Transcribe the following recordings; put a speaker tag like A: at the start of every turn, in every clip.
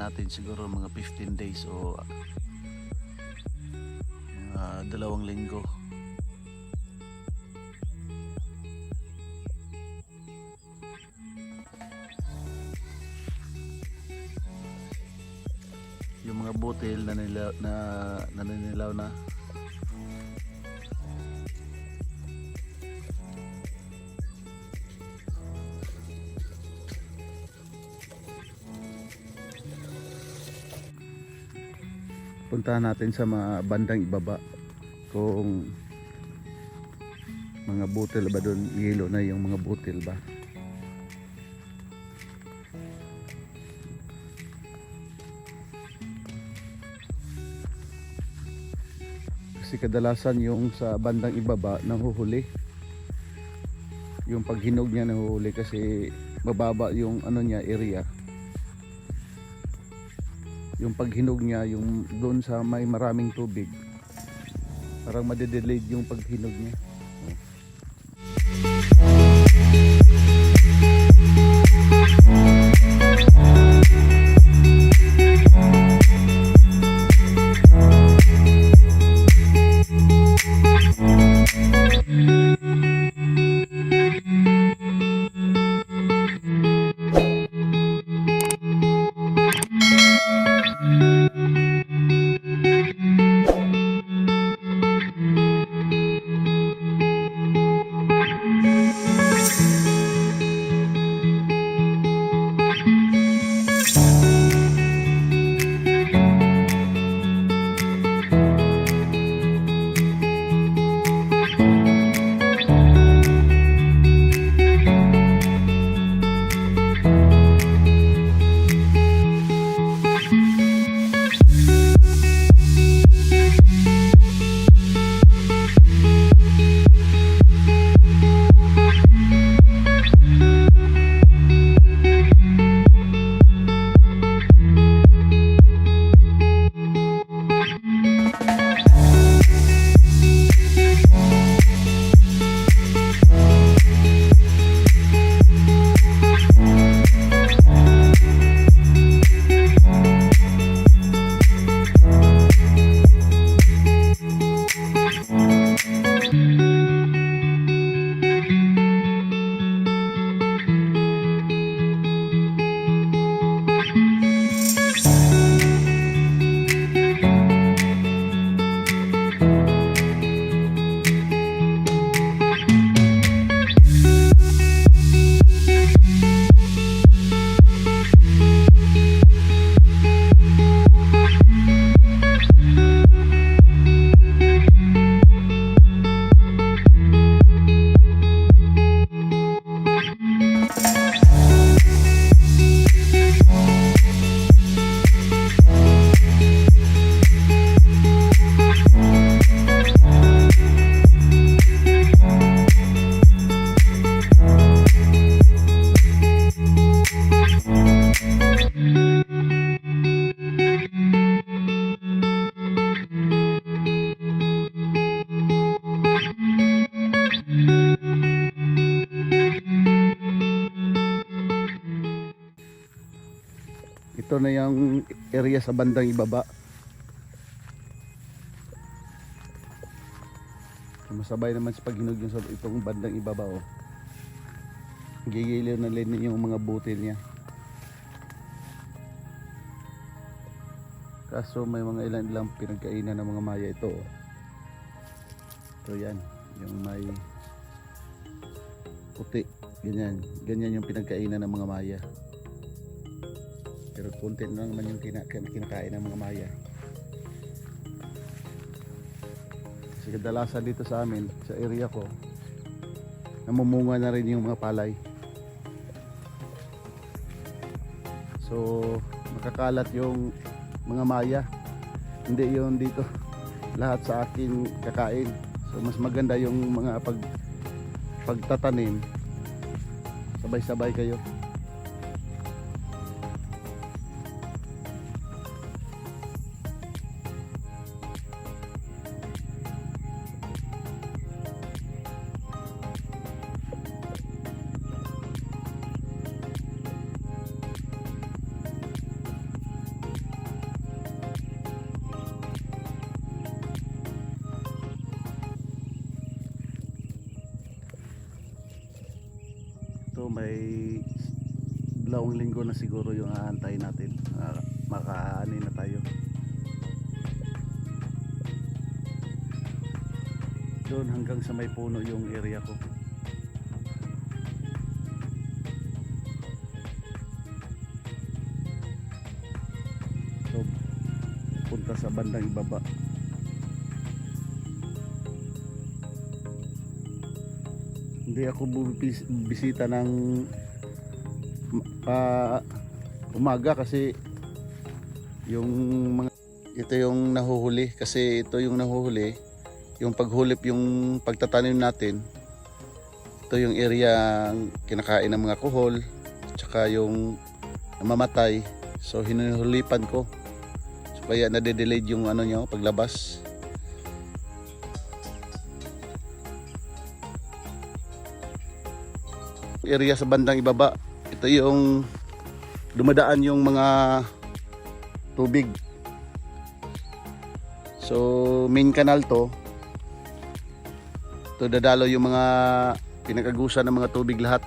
A: natin siguro mga 15 days o mga dalawang linggo. Yung mga butil na nila na naninilaw na puntahan natin sa mga bandang ibaba kung mga butil ba doon yelo na yung mga butil ba. Kasi kadalasan yung sa bandang ibaba nahuhuli yung paghinog niya nahuhuli kasi mababa yung ano niya area yung paghinog niya yung doon sa may maraming tubig parang madedelayed yung paghinog niya ito na yung area sa bandang ibaba. Masabay naman sa paghinog yung sa itong bandang ibaba oh. gigiliw na rin yung mga butil niya. Kaso may mga ilan ilang pinagkainan ng mga maya ito oh. ito yan. Yung may puti. Ganyan. Ganyan yung pinagkainan ng mga maya pero konti na naman yung kina- kin- kinakain ng mga maya. Kasi kadalasan dito sa amin sa area ko namumunga na rin yung mga palay. So makakalat yung mga maya. Hindi yung dito. Lahat sa akin kakain. So mas maganda yung mga pag pagtatanim. Sabay-sabay kayo may dalawang linggo na siguro yung aantay natin. Uh, makaani na tayo. Doon hanggang sa may puno yung area ko. So punta sa bandang ibaba hindi ako bubis- bisita ng pa umaga kasi yung mga ito yung nahuhuli kasi ito yung nahuhuli. Yung paghulip yung pagtatanim natin ito yung area ang kinakain ng mga kuhol tsaka yung namamatay. So hinuhulipan ko. So kaya nade-delayed yung ano niya paglabas area sa bandang ibaba. Ito yung dumadaan yung mga tubig. So main canal to. To dadalo yung mga pinakagusan ng mga tubig lahat.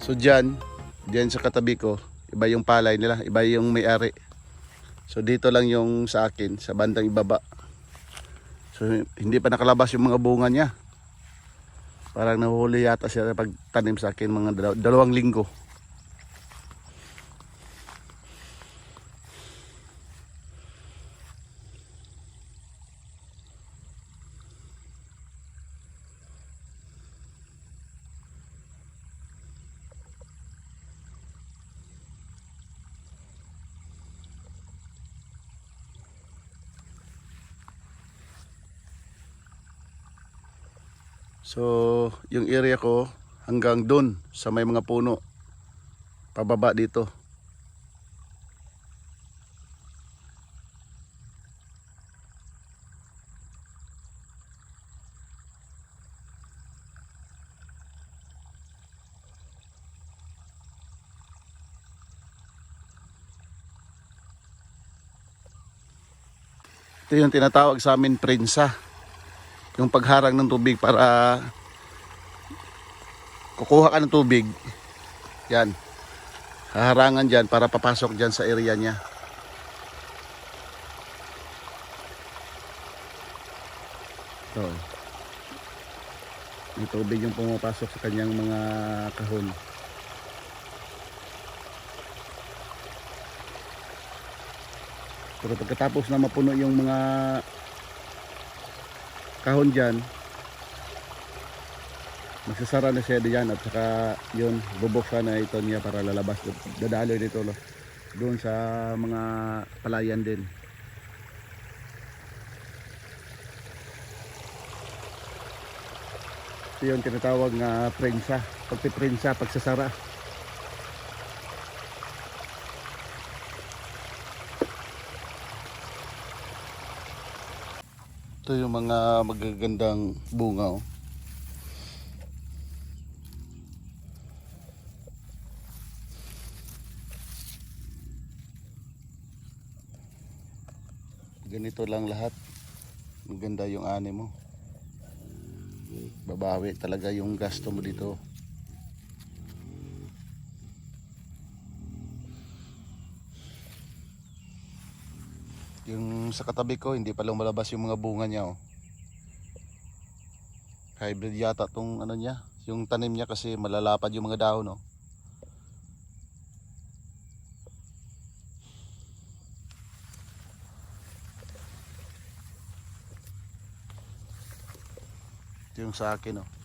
A: So dyan dyan sa katabi ko iba yung palay nila iba yung may-ari. So dito lang yung sa akin sa bandang ibaba So hindi pa nakalabas yung mga bunga niya. Parang nahuhuli yata siya pag tanim sa akin mga dalaw- dalawang linggo. So, yung area ko hanggang doon sa may mga puno. Pababa dito. Ito yung tinatawag sa amin prensa yung pagharang ng tubig para kukuha ka ng tubig. Yan. Haharangan dyan para papasok dyan sa area niya. So may tubig yung pumapasok sa kanyang mga kahon. Pero pagkatapos na mapuno yung mga kahon dyan. Magsasara na siya diyan at saka yun bubuksan na ito niya para lalabas. Dadaloy dito lo doon sa mga palayan din. Ito yung tinatawag nga prensa pagpiprensa pagsasara Ito yung mga magagandang bunga oh. Ganito lang lahat. Maganda yung ani mo. Babawi talaga yung gasto mo dito. Yung sa katabi ko, hindi pa lumalabas yung mga bunga niya. Oh. Hybrid yata tong ano niya. Yung tanim niya kasi malalapad yung mga dahon. Oh. Yung sa akin. Oh.